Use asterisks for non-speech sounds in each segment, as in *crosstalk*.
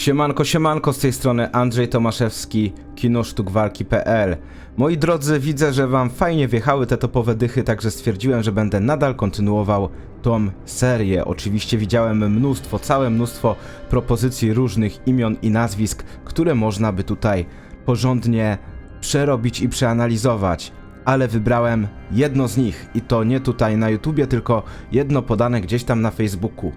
Siemanko, siemanko, z tej strony Andrzej Tomaszewski, kinosztukwalki.pl Moi drodzy, widzę, że wam fajnie wjechały te topowe dychy, także stwierdziłem, że będę nadal kontynuował tą serię. Oczywiście widziałem mnóstwo, całe mnóstwo propozycji różnych imion i nazwisk, które można by tutaj porządnie przerobić i przeanalizować. Ale wybrałem jedno z nich i to nie tutaj na YouTubie, tylko jedno podane gdzieś tam na Facebooku.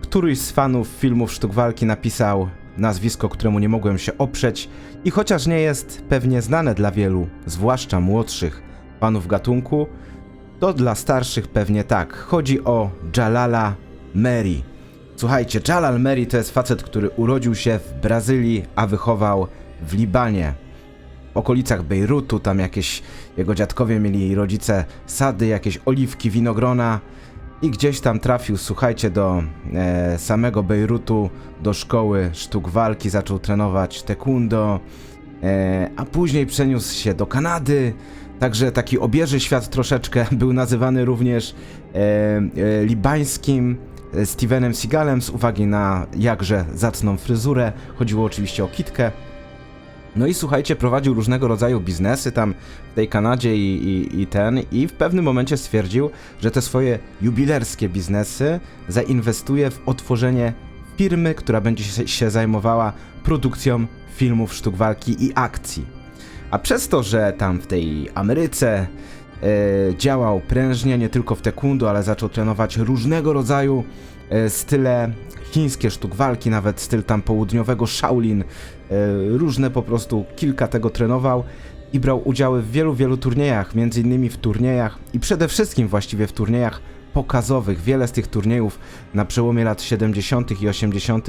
Któryś z fanów filmów Sztuk Walki napisał nazwisko, któremu nie mogłem się oprzeć i chociaż nie jest pewnie znane dla wielu, zwłaszcza młodszych fanów gatunku, to dla starszych pewnie tak. Chodzi o Jalala Mary. Słuchajcie, Jalal Mary to jest facet, który urodził się w Brazylii, a wychował w Libanie. W okolicach Bejrutu, tam jakieś jego dziadkowie mieli rodzice sady, jakieś oliwki, winogrona i gdzieś tam trafił, słuchajcie, do e, samego Bejrutu, do szkoły sztuk walki, zaczął trenować taekwondo, e, a później przeniósł się do Kanady, także taki obieży świat troszeczkę, *laughs* był nazywany również e, e, libańskim e, Stevenem Seagalem z uwagi na jakże zacną fryzurę, chodziło oczywiście o kitkę. No i słuchajcie, prowadził różnego rodzaju biznesy tam w tej Kanadzie i, i, i ten, i w pewnym momencie stwierdził, że te swoje jubilerskie biznesy zainwestuje w otworzenie firmy, która będzie się, zajmowała produkcją filmów sztuk walki i akcji. A przez to, że tam w tej Ameryce e, działał prężnie, nie tylko w taekwondo, ale zaczął trenować różnego rodzaju style chińskie sztuk walki, nawet styl tam południowego Shaolin, e, różne po prostu, kilka tego trenował i brał udziały w wielu, wielu turniejach, między innymi w turniejach i przede wszystkim właściwie w turniejach pokazowych. Wiele z tych turniejów na przełomie lat 70. i 80.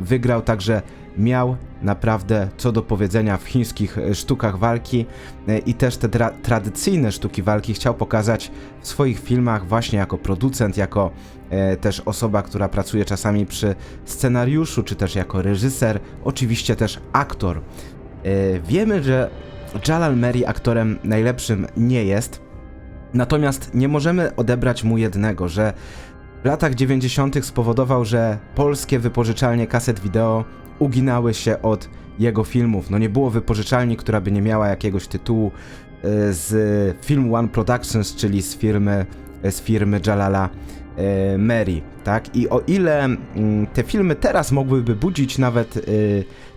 wygrał, także miał naprawdę co do powiedzenia w chińskich e, sztukach walki e, i też te tra tradycyjne sztuki walki chciał pokazać w swoich filmach właśnie jako producent, jako e, też osoba, która pracuje czasami przy scenariuszu, czy też jako reżyser, oczywiście też aktor. E, wiemy, że Jalal Mary aktorem najlepszym nie jest, natomiast nie możemy odebrać mu jednego, że w latach 90. spowodował, że polskie wypożyczalnie kaset wideo uginały się od jego filmów. No nie było wypożyczalni, która by nie miała jakiegoś tytułu e, z Film One Productions, czyli z firmy, z firmy Jalala e, Mary, tak? I o ile mm, te filmy teraz mogłyby budzić nawet e,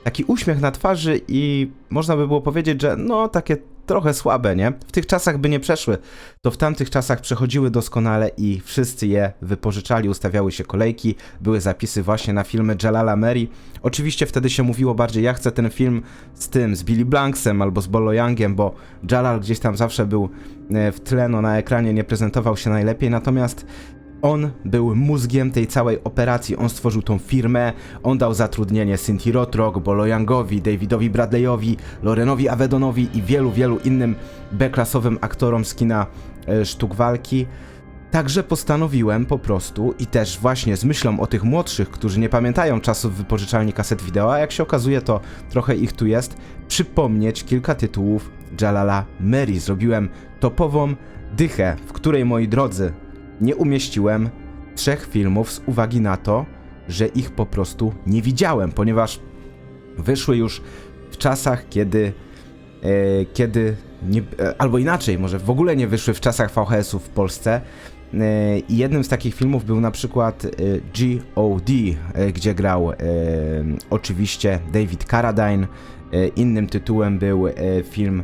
taki uśmiech na twarzy i można by było powiedzieć, że no takie trochę słabe, nie? W tych czasach by nie przeszły, to w tamtych czasach przechodziły doskonale i wszyscy je wypożyczali, ustawiały się kolejki, były zapisy właśnie na filmy Jalala Mary. Oczywiście wtedy się mówiło bardziej, ja chcę ten film z tym, z Billy Blanksem albo z Bolo Youngiem, bo Jalal gdzieś tam zawsze był e, w tle, no na ekranie nie prezentował się najlepiej, natomiast on był mózgiem tej całej operacji, on stworzył tą firmę, on dał zatrudnienie Cynthia Rothrock, Bolo Youngowi, Davidowi Bradleyowi, Lorenowi Avedonowi i wielu, wielu innym B-klasowym aktorom z kina e, sztuk walki. Także postanowiłem po prostu i też właśnie z myślą o tych młodszych, którzy nie pamiętają czasów wypożyczalni kaset wideo, a jak się okazuje to trochę ich tu jest, przypomnieć kilka tytułów Jalala Mary. Zrobiłem topową dychę, w której moi drodzy nie umieściłem trzech filmów z uwagi na to, że ich po prostu nie widziałem, ponieważ wyszły już w czasach, kiedy, e, kiedy nie, e, albo inaczej, może w ogóle nie wyszły w czasach VHS-ów w Polsce. E, I jednym z takich filmów był na przykład e, G.O.D., gdzie grał e, oczywiście David Carradine. Innym tytułem był film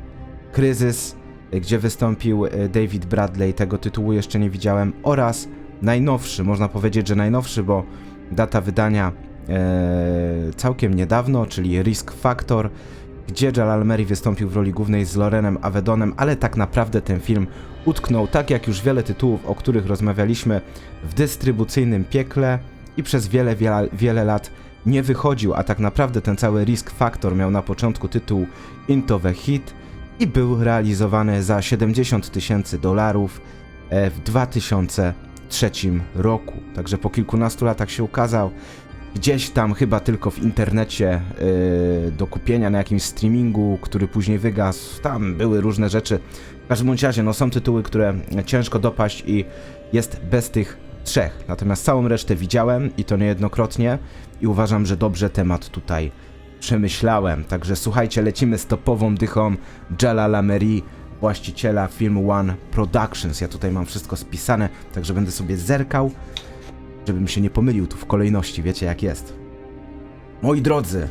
Kryzys, gdzie wystąpił e, David Bradley. Tego tytułu jeszcze nie widziałem. Oraz najnowszy, można powiedzieć, że najnowszy, bo data wydania e, całkiem niedawno, czyli Risk Factor, gdzie Jalal Mary wystąpił w roli głównej z Lorenem Avedonem, ale tak naprawdę ten film utknął, tak jak już wiele tytułów, o których rozmawialiśmy, w dystrybucyjnym piekle i przez wiele, wiele, wiele lat nie wychodził, a tak naprawdę ten cały Risk Factor miał na początku tytuł Into the Hit i był realizowany za 70 tysięcy dolarów e, w 2003 roku. Także po kilkunastu latach się ukazał. Gdzieś tam chyba tylko w internecie yy, do kupienia na jakimś streamingu, który później wygasł. Tam były różne rzeczy. W każdym razie, no są tytuły, które ciężko dopaść i jest bez tych trzech. Natomiast całą resztę widziałem i to niejednokrotnie i uważam, że dobrze temat tutaj przemyślałem. Także słuchajcie, lecimy z topową dychą Jalala Meri, właściciela Film One Productions. Ja tutaj mam wszystko spisane, także będę sobie zerkał, żebym się nie pomylił tu w kolejności, wiecie jak jest. Moi drodzy,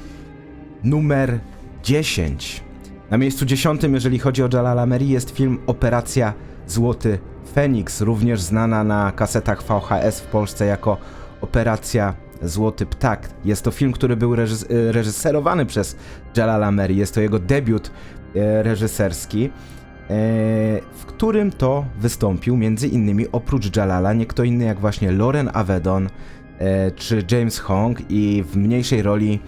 numer 10. Na miejscu 10, jeżeli chodzi o Jalala Meri, jest film Operacja Złoty Feniks, również znana na kasetach VHS w Polsce jako Operacja Złoty Ptak. Jest to film, który był reżys- e, reżyserowany przez Jalala Meri. Jest to jego debiut e, reżyserski, e, w którym to wystąpił między innymi oprócz Jalala nie kto inny jak właśnie Lauren Avedon czy James Hong i w mniejszej roli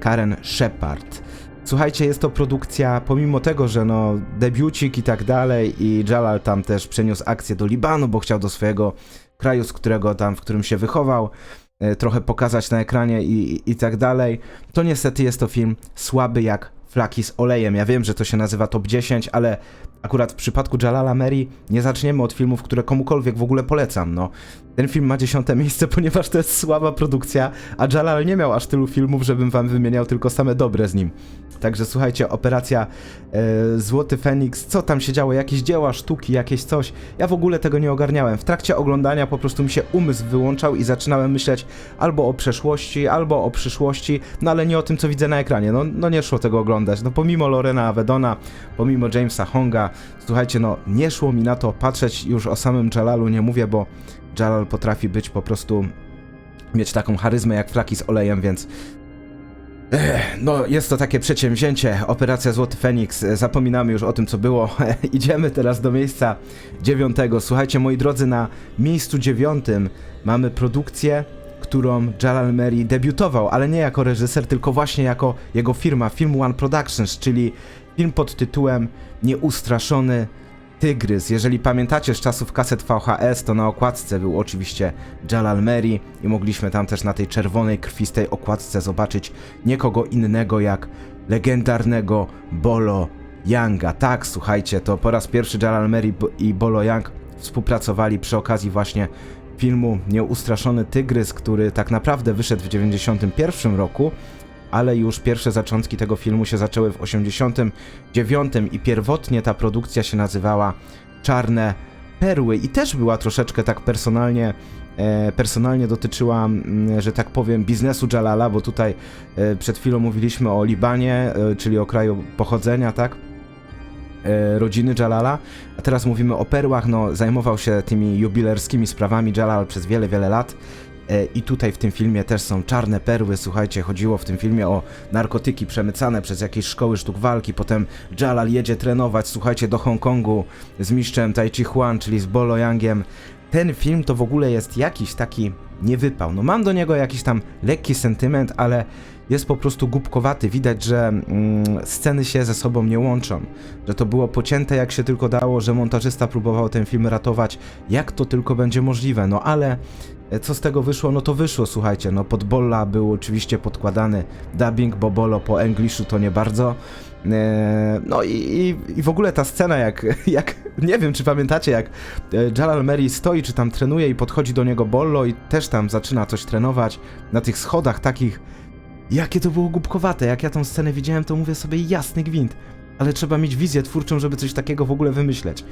Karen Shepard. Słuchajcie, jest to produkcja, pomimo tego, że no debiucik i tak dalej i Jalal tam też przeniósł akcję do Libanu, bo chciał do swojego kraju, z którego tam, w którym się wychował, trochę pokazać na ekranie i, i, i tak dalej, to niestety jest to film słaby jak flaki z olejem. Ja wiem, że to się nazywa top 10, ale akurat w przypadku Jalala Meri nie zaczniemy od filmów, które komukolwiek w ogóle polecam, no. Ten film ma dziesiąte miejsce, *laughs* ponieważ to jest słaba produkcja, a Jalal nie miał aż tylu filmów, żebym wam wymieniał tylko same dobre z nim. Także słuchajcie, operacja e, Złoty Feniks, co tam się działo, jakieś dzieła, sztuki, jakieś coś. Ja w ogóle tego nie ogarniałem. W trakcie oglądania po prostu mi się umysł wyłączał i zaczynałem myśleć albo o przeszłości, albo o przyszłości, no ale nie o tym, co widzę na ekranie. No, no nie szło tego oglądać. No pomimo Lorena Avedona, pomimo Jamesa Honga, słuchajcie, no nie szło mi na to patrzeć już o samym Jalalu, nie mówię, bo Jalal potrafi być po prostu mieć taką charyzmę jak flaki z olejem, więc No, jest to takie przedsięwzięcie, Operacja Złoty Feniks. Zapominamy już o tym, co było. *laughs* Idziemy teraz do miejsca dziewiątego. Słuchajcie, moi drodzy, na miejscu dziewiątym mamy produkcję, którą Jalal Meri debiutował, ale nie jako reżyser, tylko właśnie jako jego firma Film One Productions, czyli film pod tytułem Nieustraszony Tygrys. Jeżeli pamiętacie z czasów kaset VHS, to na okładce był oczywiście Jalal Meri i mogliśmy tam też na tej czerwonej, krwistej okładce zobaczyć niekogo innego jak legendarnego Bolo Younga. Tak, słuchajcie, to po raz pierwszy Jalal Meri i Bolo Young współpracowali przy okazji właśnie filmu Nieustraszony Tygrys, który tak naprawdę wyszedł w 1991 roku, ale już pierwsze zaczątki tego filmu się zaczęły w 89 i pierwotnie ta produkcja się nazywała Czarne Perły. I też była troszeczkę tak personalnie e, personalnie dotyczyła, mm, że tak powiem, biznesu Jalala, bo tutaj e, przed chwilą mówiliśmy o Libanie, e, czyli o kraju pochodzenia, tak? rodziny Jalala, a teraz mówimy o perłach, no zajmował się tymi jubilerskimi sprawami Jalal przez wiele, wiele lat i tutaj w tym filmie też są czarne perły, słuchajcie, chodziło w tym filmie o narkotyki przemycane przez jakieś szkoły sztuk walki, potem Jalal jedzie trenować, słuchajcie, do Hongkongu z mistrzem Tai Chi Huan, czyli z Bolo Yangiem. Ten film to w ogóle jest jakiś taki niewypał. No mam do niego jakiś tam lekki sentyment, ale jest po prostu głupkowaty. Widać, że mm, sceny się ze sobą nie łączą, że to było pocięte jak się tylko dało, że montażysta próbował ten film ratować jak to tylko będzie możliwe. No ale e, co z tego wyszło? No to wyszło, słuchajcie. No pod Bolla był oczywiście podkładany dubbing, bo Bolo po angliszu to nie bardzo. E, No i, i, i w ogóle ta scena, jak, *laughs* jak nie wiem, czy pamiętacie, jak e, Jalal Meri stoi, czy tam trenuje i podchodzi do niego Bollo i też tam zaczyna coś trenować na tych schodach takich. Jakie to było głupkowate, jak ja tą scenę widziałem, to mówię sobie jasny gwint. Ale trzeba mieć wizję twórczą, żeby coś takiego w ogóle wymyśleć.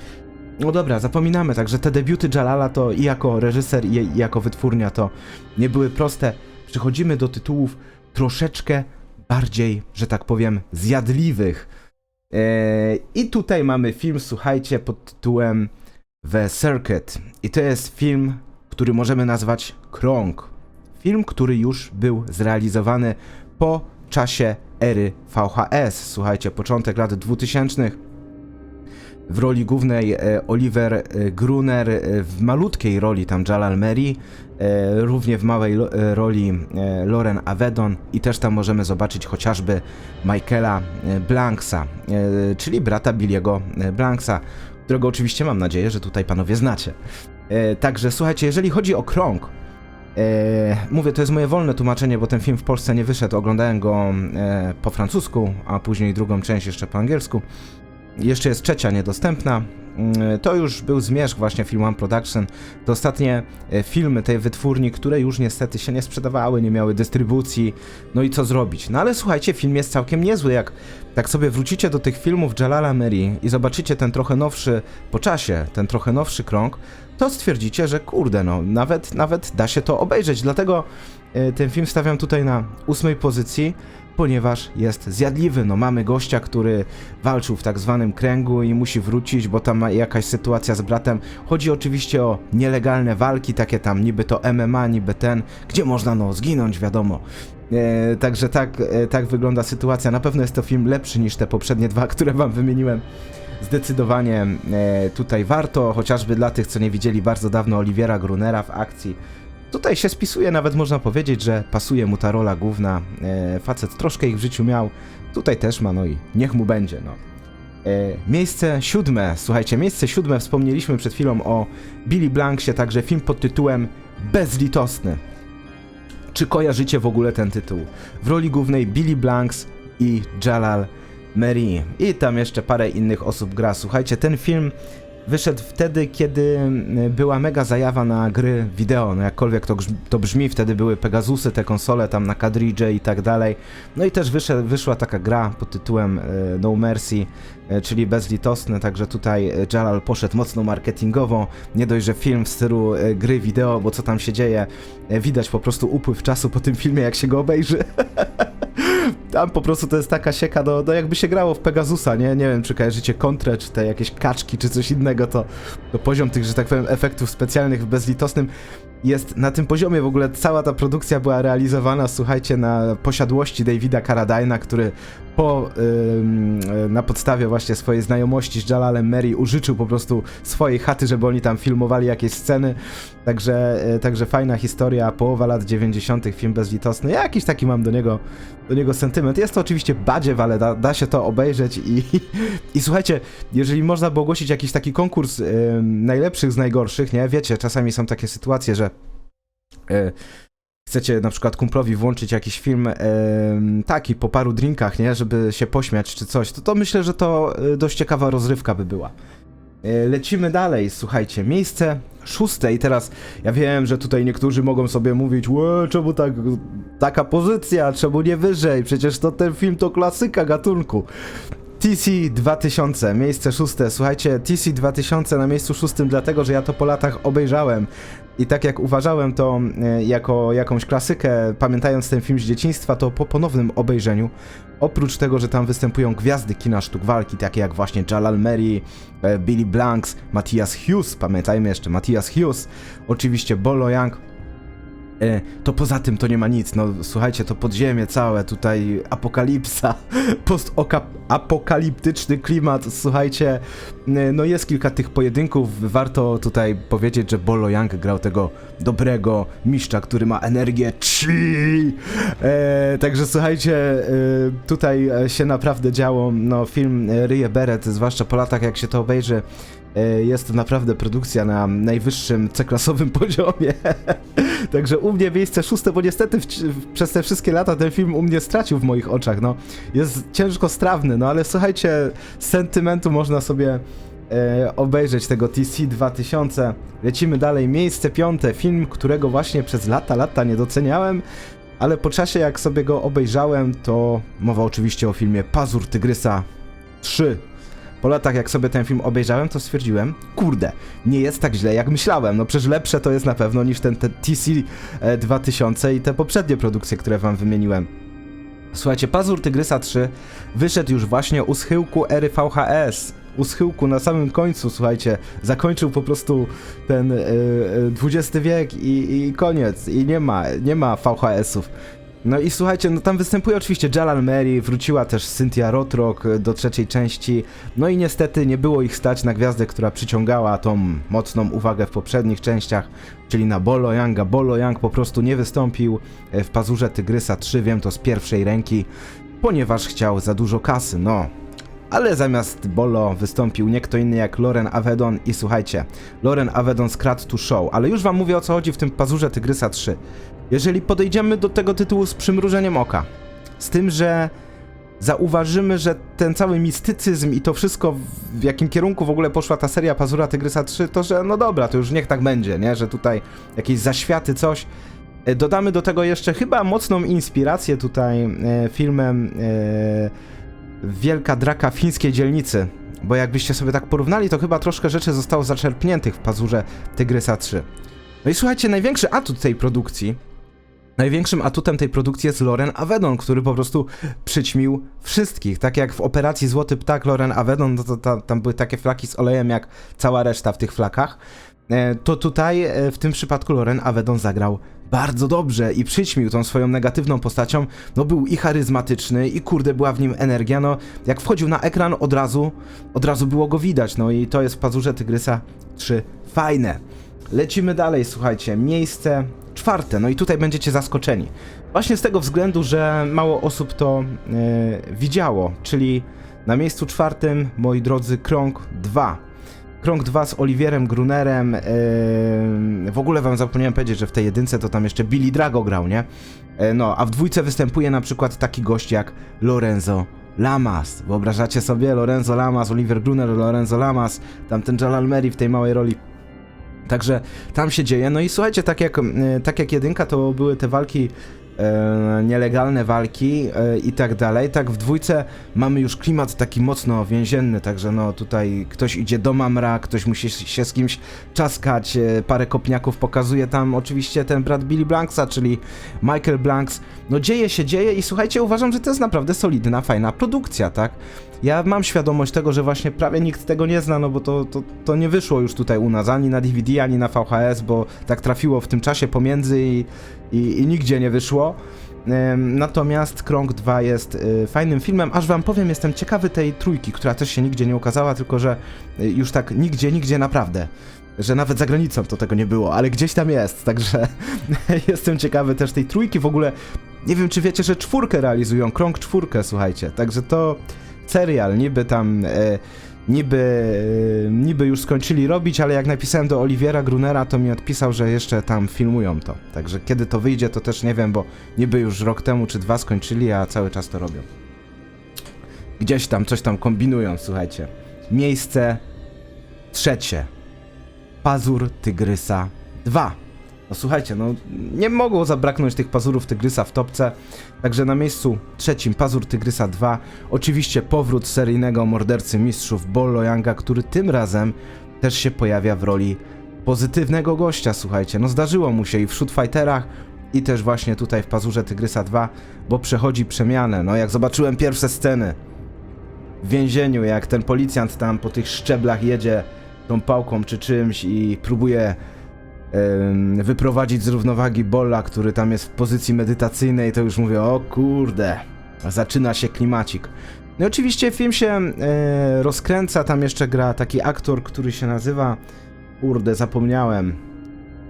No dobra, zapominamy, także te debiuty Jalala to i jako reżyser, i, jako wytwórnia to nie były proste. Przechodzimy do tytułów troszeczkę bardziej, że tak powiem, zjadliwych. Eee, I tutaj mamy film, słuchajcie, pod tytułem The Circuit. I to jest film, który możemy nazwać Krąg. Film, który już był zrealizowany po czasie ery VHS. Słuchajcie, początek lat 2000. W roli głównej e, Oliver e, Gruner, e, w malutkiej roli tam Jalal e, równie w małej roli Lauren Avedon i też tam możemy zobaczyć chociażby Michaela Blanksa, czyli brata Billiego Blanksa, którego oczywiście mam nadzieję, że tutaj panowie znacie. Także słuchajcie, jeżeli chodzi o krąg, mówię, to jest moje wolne tłumaczenie, bo ten film w Polsce nie wyszedł. Oglądałem go po francusku, a później drugą część jeszcze po angielsku. Jeszcze jest trzecia niedostępna. Mm, To już był zmierzch właśnie Film One Production. To ostatnie e, filmy tej wytwórni, które już niestety się nie sprzedawały, nie miały dystrybucji. No i co zrobić? No ale słuchajcie, film jest całkiem niezły. Jak tak sobie wrócicie do tych filmów Jalala Meri i zobaczycie ten trochę nowszy, po czasie, ten trochę nowszy krąg, to stwierdzicie, że kurde, no nawet, nawet da się to obejrzeć. Dlatego e, ten film stawiam tutaj na ósmej pozycji, ponieważ jest zjadliwy. No mamy gościa, który walczył w tak zwanym kręgu i musi wrócić, bo tam jakaś sytuacja z bratem. Chodzi oczywiście o nielegalne walki, takie tam niby to MMA, niby ten, gdzie można no zginąć, wiadomo. E, także tak, e, tak wygląda sytuacja. Na pewno jest to film lepszy niż te poprzednie dwa, które wam wymieniłem. Zdecydowanie e, tutaj warto, chociażby dla tych, co nie widzieli bardzo dawno Oliwiera Grunera w akcji. Tutaj się spisuje, nawet można powiedzieć, że pasuje mu ta rola główna. E, facet troszkę ich w życiu miał, tutaj też ma, no i niech mu będzie, no. E, miejsce siódme, słuchajcie, miejsce siódme, wspomnieliśmy przed chwilą o Billy Blanksie, także film pod tytułem Bezlitosny. Czy kojarzycie w ogóle ten tytuł? W roli głównej Billy Blanks i Jalal Meri. I tam jeszcze parę innych osób gra. Słuchajcie, ten film wyszedł wtedy, kiedy mm, była mega zajawa na gry wideo, no jakkolwiek to, to brzmi, wtedy były Pegasusy, te konsole tam na kadridże i tak dalej. No i też wyszedł, wyszła taka gra pod tytułem e, No Mercy, e, czyli bezlitosny, także tutaj e, Jalal poszedł mocno marketingowo, nie dość, że film w stylu e, gry wideo, bo co tam się dzieje, e, widać po prostu upływ czasu po tym filmie, jak się go obejrzy. *laughs* Tam po prostu to jest taka sieka, do, do jakby się grało w Pegasusa, nie? Nie wiem, czy kojarzycie kontrę, czy te jakieś kaczki, czy coś innego, to, to poziom tych, że tak powiem, efektów specjalnych w bezlitosnym jest na tym poziomie. W ogóle cała ta produkcja była realizowana, słuchajcie, na posiadłości Davida Carradina, który po, ym, y, na podstawie właśnie swojej znajomości z Jalalem Mary użyczył po prostu swojej chaty, żeby oni tam filmowali jakieś sceny. Także, y, także fajna historia, połowa lat 90. film bezlitosny. Ja jakiś taki mam do niego, do niego sentyment. Jest to oczywiście badziew, ale da, da się to obejrzeć i, i słuchajcie, jeżeli można by ogłosić jakiś taki konkurs ym, najlepszych z najgorszych, nie? Wiecie, czasami są takie sytuacje, że chcecie na przykład kumplowi włączyć jakiś film em, taki po paru drinkach, nie, żeby się pośmiać czy coś, to, to myślę, że to y, dość ciekawa rozrywka by była. Y, Lecimy dalej, słuchajcie, miejsce szóste i teraz ja wiem, że tutaj niektórzy mogą sobie mówić, Łe, czemu tak, taka pozycja, czemu nie wyżej, przecież to ten film to klasyka gatunku. TC 2000, miejsce szóste. Słuchajcie, TC 2000 na miejscu szóstym, dlatego że ja to po latach obejrzałem. I tak jak uważałem to e, jako jakąś klasykę, pamiętając ten film z dzieciństwa, to po ponownym obejrzeniu, oprócz tego, że tam występują gwiazdy kina sztuk walki, takie jak właśnie Jalal Mary, e, Billy Blanks, Matthias Hughes, pamiętajmy jeszcze, Matthias Hughes, oczywiście Bolo Young, to poza tym to nie ma nic. No słuchajcie, to podziemie całe, tutaj apokalipsa, *laughs* postapokaliptyczny klimat. Słuchajcie, e, no jest kilka tych pojedynków. Warto tutaj powiedzieć, że Bolo Young grał tego dobrego mistrza, który ma energię chi. E, także słuchajcie, e, tutaj e, się naprawdę działo. No film e, Ryje Beret, zwłaszcza po latach jak się to obejrzy, e, jest to naprawdę produkcja na najwyższym C-klasowym *laughs* poziomie. Także u mnie miejsce szóste, bo niestety w, w, przez te wszystkie lata ten film u mnie stracił w moich oczach, no. Jest ciężko strawny, no ale słuchajcie, z sentymentu można sobie e, obejrzeć tego TC 2000. Lecimy dalej, miejsce piąte, film, którego właśnie przez lata, lata nie doceniałem, ale po czasie jak sobie go obejrzałem, to mowa oczywiście o filmie Pazur Tygrysa 3. Po latach jak sobie ten film obejrzałem, to stwierdziłem, kurde, nie jest tak źle jak myślałem. No przecież lepsze to jest na pewno niż ten, ten TC e, 2000 i te poprzednie produkcje, które wam wymieniłem. Słuchajcie, Pazur Tygrysa 3 wyszedł już właśnie u schyłku ery VHS. U schyłku na samym końcu, słuchajcie, zakończył po prostu ten e, e, XX wiek i, i koniec. I nie ma, nie ma VHS-ów. No i słuchajcie, no tam występuje oczywiście Jalal Mary, wróciła też Cynthia Rothrock e, do trzeciej części, no i niestety nie było ich stać na gwiazdę, która przyciągała tą mocną uwagę w poprzednich częściach, czyli na Bolo Younga. Bolo Young po prostu nie wystąpił e, w Pazurze Tygrysa 3, wiem to z pierwszej ręki, ponieważ chciał za dużo kasy, no. Ale zamiast Bolo wystąpił nie kto inny jak Loren Avedon i słuchajcie, Loren Avedon skradł tu show, ale już wam mówię o co chodzi w tym Pazurze Tygrysa 3. Jeżeli podejdziemy do tego tytułu z przymrużeniem oka, z tym, że zauważymy, że ten cały mistycyzm i to wszystko, w jakim kierunku w ogóle poszła ta seria Pazura Tygrysa 3, to że no dobra, to już niech tak będzie, nie? Że tutaj jakieś zaświaty, coś. E, Dodamy do tego jeszcze chyba mocną inspirację tutaj e, filmem e, Wielka Draka Fińskiej Dzielnicy. Bo jakbyście sobie tak porównali, to chyba troszkę rzeczy zostało zaczerpniętych w Pazurze Tygrysa 3. No i słuchajcie, największy atut tej produkcji, największym atutem tej produkcji jest Loren Avedon, który po prostu przyćmił wszystkich. Tak jak w operacji Złoty Ptak Loren Avedon, no to, to, tam były takie flaki z olejem jak cała reszta w tych flakach. E, To tutaj e, w tym przypadku Loren Avedon zagrał bardzo dobrze i przyćmił tą swoją negatywną postacią. No był i charyzmatyczny i kurde była w nim energia, no jak wchodził na ekran od razu, od razu było go widać, no i to jest w Pazurze Tygrysa 3 fajne. Lecimy dalej, słuchajcie, miejsce czwarte, no i tutaj będziecie zaskoczeni. Właśnie z tego względu, że mało osób to e, widziało, czyli na miejscu czwartym, moi drodzy, Krąg 2. Krąg 2 z Oliwierem Grunerem. Yy, w ogóle wam zapomniałem powiedzieć, że w tej jedynce to tam jeszcze Billy Drago grał, nie? Yy, no, a w dwójce występuje na przykład taki gość jak Lorenzo Lamas. Wyobrażacie sobie? Lorenzo Lamas, Oliver Gruner, Lorenzo Lamas, tamten Jalal w tej małej roli. Także tam się dzieje. No i słuchajcie, tak jak, yy, tak jak jedynka, to były te walki e, nielegalne walki e, i tak dalej. Tak w dwójce mamy już klimat taki mocno więzienny, także no tutaj ktoś idzie do mamra, ktoś musi się z kimś czaskać, e, parę kopniaków pokazuje tam oczywiście ten brat Billy Blanksa, czyli Michael Blanks. No dzieje się, dzieje i słuchajcie, uważam, że to jest naprawdę solidna, fajna produkcja, tak? Ja mam świadomość tego, że właśnie prawie nikt tego nie zna, no bo to, to, to nie wyszło już tutaj u nas, ani na DVD, ani na VHS, bo tak trafiło w tym czasie pomiędzy i, i, i nigdzie nie wyszło. Natomiast Krąg 2 jest y, fajnym filmem, aż wam powiem, jestem ciekawy tej trójki, która też się nigdzie nie ukazała, tylko że y, już tak nigdzie, nigdzie naprawdę. Że nawet za granicą to tego nie było, ale gdzieś tam jest, *laughs* także *laughs* jestem ciekawy też tej trójki. W ogóle nie wiem, czy wiecie, że czwórkę realizują, Krąg czwórkę, słuchajcie. Także to serial, niby tam. E, Niby, e, niby już skończyli robić, ale jak napisałem do Oliwiera Grunera, to mi odpisał, że jeszcze tam filmują to. Także kiedy to wyjdzie, to też nie wiem, bo niby już rok temu czy dwa skończyli, a cały czas to robią. Gdzieś tam coś tam kombinują, słuchajcie. Miejsce trzecie. Pazur Tygrysa 2. No słuchajcie, no nie mogło zabraknąć tych pazurów Tygrysa w topce. Także na miejscu trzecim Pazur Tygrysa 2. Oczywiście powrót seryjnego mordercy mistrzów Bollo Younga, który tym razem też się pojawia w roli pozytywnego gościa, słuchajcie. No zdarzyło mu się i w Shootfighterach i też właśnie tutaj w Pazurze Tygrysa 2, bo przechodzi przemianę. No jak zobaczyłem pierwsze sceny w więzieniu, jak ten policjant tam po tych szczeblach jedzie tą pałką czy czymś i próbuje wyprowadzić z równowagi Bolla, który tam jest w pozycji medytacyjnej, to już mówię, o kurde, zaczyna się klimacik. No i oczywiście film się e, rozkręca, tam jeszcze gra taki aktor, który się nazywa, kurde, zapomniałem,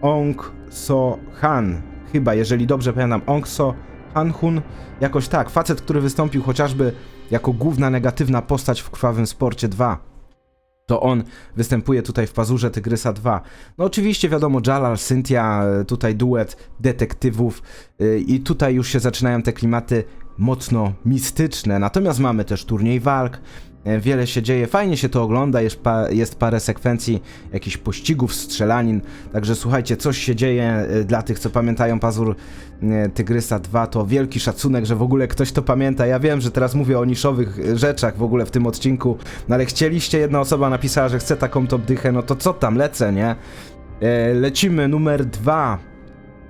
Ong So Han, chyba, jeżeli dobrze pamiętam, Ong So Han Hun, jakoś tak, facet, który wystąpił chociażby jako główna negatywna postać w Krwawym Sporcie 2 to on występuje tutaj w Pazurze Tygrysa 2. No oczywiście wiadomo, Jalal, Cynthia, e, tutaj duet detektywów y, i tutaj już się zaczynają te klimaty mocno mistyczne. Natomiast mamy też turniej walk, e, wiele się dzieje, fajnie się to ogląda, jest, pa, jest parę sekwencji jakichś pościgów, strzelanin, także słuchajcie, coś się dzieje e, dla tych, co pamiętają Pazur e, Tygrysa 2, to wielki szacunek, że w ogóle ktoś to pamięta. Ja wiem, że teraz mówię o niszowych e, rzeczach w ogóle w tym odcinku, no ale chcieliście, jedna osoba napisała, że chce taką top dychę, no to co tam, lecę, nie? E, lecimy, numer dwa.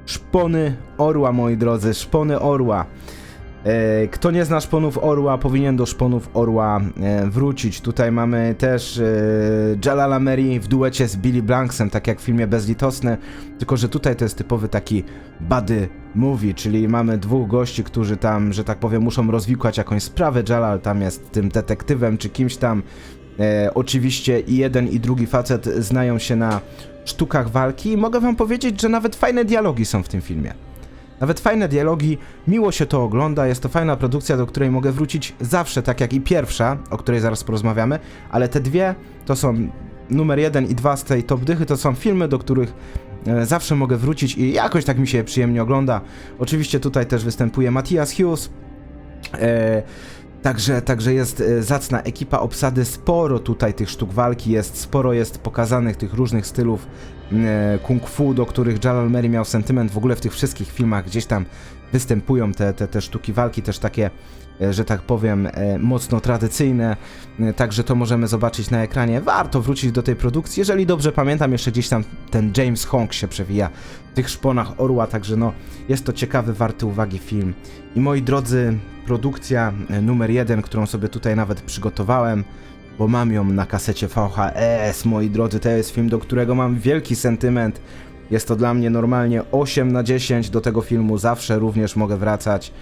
Szpony Orła, moi drodzy, Szpony Orła. E, Kto nie zna szponów Orła, powinien do szponów Orła e, wrócić. Tutaj mamy też e, Jalala Mary w duecie z Billy Blanksem, tak jak w filmie Bezlitosny, tylko że tutaj to jest typowy taki buddy movie, czyli mamy dwóch gości, którzy tam, że tak powiem, muszą rozwikłać jakąś sprawę. Jalal tam jest tym detektywem czy kimś tam. Oczywiście i jeden i drugi facet znają się na sztukach walki i mogę wam powiedzieć, że nawet fajne dialogi są w tym filmie. Nawet fajne dialogi, miło się to ogląda, jest to fajna produkcja, do której mogę wrócić zawsze, tak jak i pierwsza, o której zaraz porozmawiamy, ale te dwie to są numer jeden i dwa z tej top dychy, to są filmy, do których e, zawsze mogę wrócić i jakoś tak mi się przyjemnie ogląda. Oczywiście tutaj też występuje Matthias Hughes, e, Także, także jest e, zacna ekipa obsady, sporo tutaj tych sztuk walki jest, sporo jest pokazanych tych różnych stylów e, kung fu, do których Jalal Mary miał sentyment, w ogóle w tych wszystkich filmach gdzieś tam występują te, te, te sztuki walki, też takie, e, że tak powiem, mocno tradycyjne, także to możemy zobaczyć na ekranie. Warto wrócić do tej produkcji, jeżeli dobrze pamiętam, jeszcze gdzieś tam ten James Hong się przewija w tych szponach orła, także no, jest to ciekawy, warty uwagi film. I moi drodzy, produkcja e, numer jeden, którą sobie tutaj nawet przygotowałem, bo mam ją na kasecie VHS, moi drodzy, to jest film, do którego mam wielki sentyment. Jest to dla mnie normalnie 8 na 10 do tego filmu, zawsze również mogę wracać.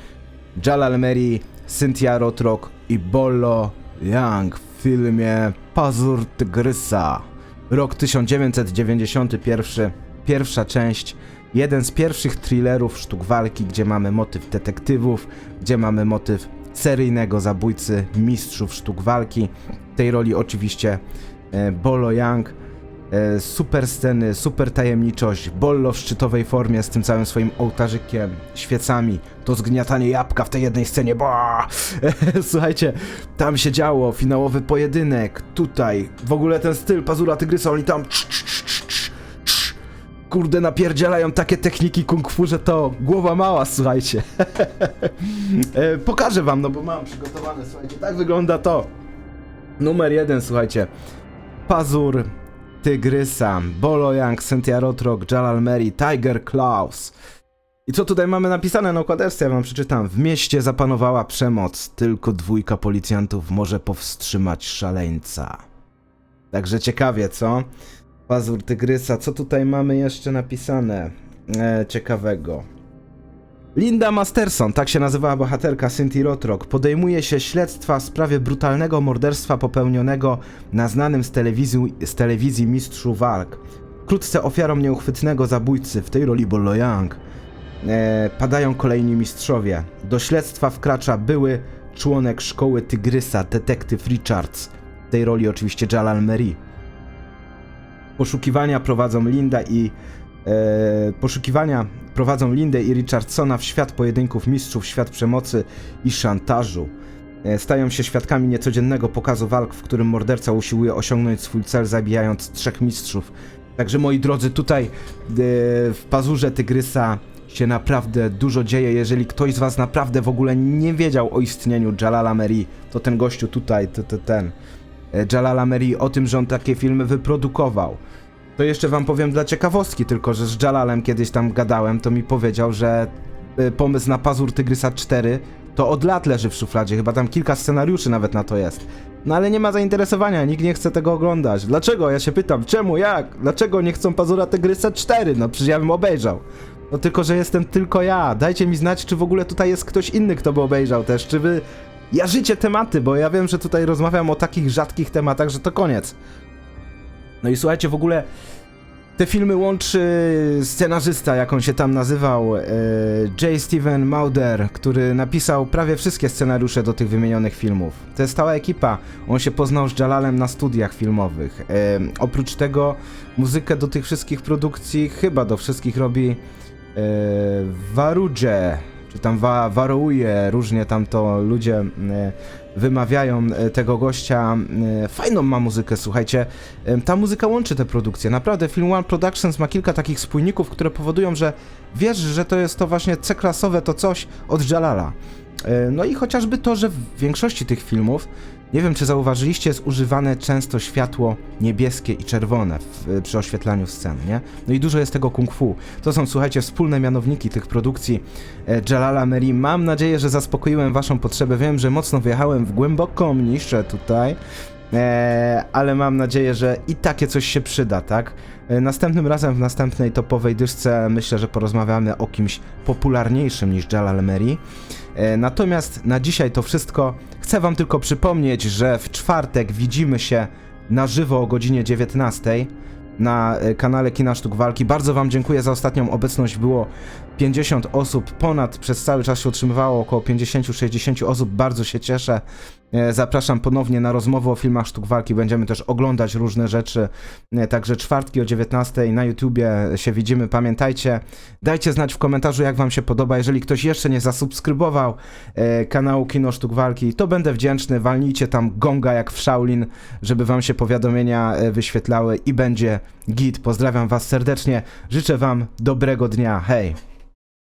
Jalal Mary, Cynthia Rothrock i Bollo Young w filmie Pazur Tygrysa. Rok 1991, pierwsza część, jeden z pierwszych thrillerów sztuk walki, gdzie mamy motyw detektywów, gdzie mamy motyw seryjnego zabójcy, mistrzów sztuk walki. W tej roli oczywiście e, Bolo Young. E, super sceny, super tajemniczość, Bollo w szczytowej formie z tym całym swoim ołtarzykiem, świecami, to zgniatanie jabłka w tej jednej scenie, ba! *laughs* Słuchajcie, tam się działo, finałowy pojedynek, tutaj, w ogóle ten styl Pazura Tygrysa, oni tam cz, cz, cz. Kurde napierdzielają takie techniki kung fu, że to głowa mała, słuchajcie. *laughs* E, Pokażę wam, no bo mam przygotowane, słuchajcie, tak wygląda to. Numer jeden, słuchajcie. Pazur Tygrysa, Bolo Young, Cynthia Rothrock, Jalal Tiger Klaus. I co tutaj mamy napisane na okładeczce? Ja wam przeczytam. W mieście zapanowała przemoc. Tylko dwójka policjantów może powstrzymać szaleńca. Także ciekawie, co? Pazur Tygrysa. Co tutaj mamy jeszcze napisane? E, ciekawego. Linda Masterson, tak się nazywała bohaterka Cynthia Rothrock, podejmuje się śledztwa w sprawie brutalnego morderstwa popełnionego na znanym z telewizji, z telewizji mistrzu walk. Wkrótce ofiarą nieuchwytnego zabójcy, w tej roli Bollo Young, e, padają kolejni mistrzowie. Do śledztwa wkracza były członek szkoły Tygrysa, detektyw Richards, w tej roli oczywiście Jalal Mary. Poszukiwania prowadzą Linda i e, poszukiwania prowadzą Lindę i Richardsona w świat pojedynków mistrzów, świat przemocy i szantażu. E, Stają się świadkami niecodziennego pokazu walk, w którym morderca usiłuje osiągnąć swój cel, zabijając trzech mistrzów. Także moi drodzy, tutaj e, w pazurze Tygrysa się naprawdę dużo dzieje. Jeżeli ktoś z was naprawdę w ogóle nie wiedział o istnieniu Jalala Mary, to ten gościu tutaj, to, to ten Jalala Mary, o tym, że on takie filmy wyprodukował. To jeszcze wam powiem dla ciekawostki, tylko że z Jalalem kiedyś tam gadałem, to mi powiedział, że y, pomysł na Pazur Tygrysa 4 to od lat leży w szufladzie, chyba tam kilka scenariuszy nawet na to jest. No ale nie ma zainteresowania, nikt nie chce tego oglądać. Dlaczego? Ja się pytam, czemu, jak? Dlaczego nie chcą Pazura Tygrysa 4? No przecież ja bym obejrzał. No tylko, że jestem tylko ja. Dajcie mi znać, czy w ogóle tutaj jest ktoś inny, kto by obejrzał też, czy wy jarzycie tematy, bo ja wiem, że tutaj rozmawiam o takich rzadkich tematach, że to koniec. No i słuchajcie, w ogóle te filmy łączy scenarzysta, jak on się tam nazywał, e, J. Steven Mauder, który napisał prawie wszystkie scenariusze do tych wymienionych filmów. To jest cała ekipa. On się poznał z Jalalem na studiach filmowych. E, oprócz tego muzykę do tych wszystkich produkcji, chyba do wszystkich robi e, Varuje, czy tam wa, różnie tam to ludzie e, wymawiają e, tego gościa. E, Fajną ma muzykę, słuchajcie. Ta muzyka łączy te produkcje. Naprawdę Film One Productions ma kilka takich spójników, które powodują, że wiesz, że to jest to właśnie C-klasowe, to coś od Jalala. No i chociażby to, że w większości tych filmów, nie wiem czy zauważyliście, jest używane często światło niebieskie i czerwone w, przy oświetlaniu scen, nie? No i dużo jest tego kung fu. To są, słuchajcie, wspólne mianowniki tych produkcji e, Jalala Mary. Mam nadzieję, że zaspokoiłem waszą potrzebę. Wiem, że mocno wjechałem w głęboką niszę tutaj. E, ale mam nadzieję, że i takie coś się przyda, tak? E, następnym razem w następnej topowej dyszce myślę, że porozmawiamy o kimś popularniejszym niż Jalal Mary. E, Natomiast na dzisiaj to wszystko. Chcę wam tylko przypomnieć, że w czwartek widzimy się na żywo o godzinie 19 na kanale Kina Sztuk Walki. Bardzo wam dziękuję za ostatnią obecność. Było 50 osób, ponad przez cały czas się utrzymywało około 50-60 osób. Bardzo się cieszę. E, Zapraszam ponownie na rozmowę o filmach sztuk walki. Będziemy też oglądać różne rzeczy. E, Także czwartki o 19 na YouTubie się widzimy. Pamiętajcie, dajcie znać w komentarzu, jak Wam się podoba. Jeżeli ktoś jeszcze nie zasubskrybował e, kanału Kino Sztuk Walki, to będę wdzięczny. Walnijcie tam gonga jak w Shaolin, żeby Wam się powiadomienia wyświetlały i będzie git. Pozdrawiam Was serdecznie. Życzę Wam dobrego dnia. Hej!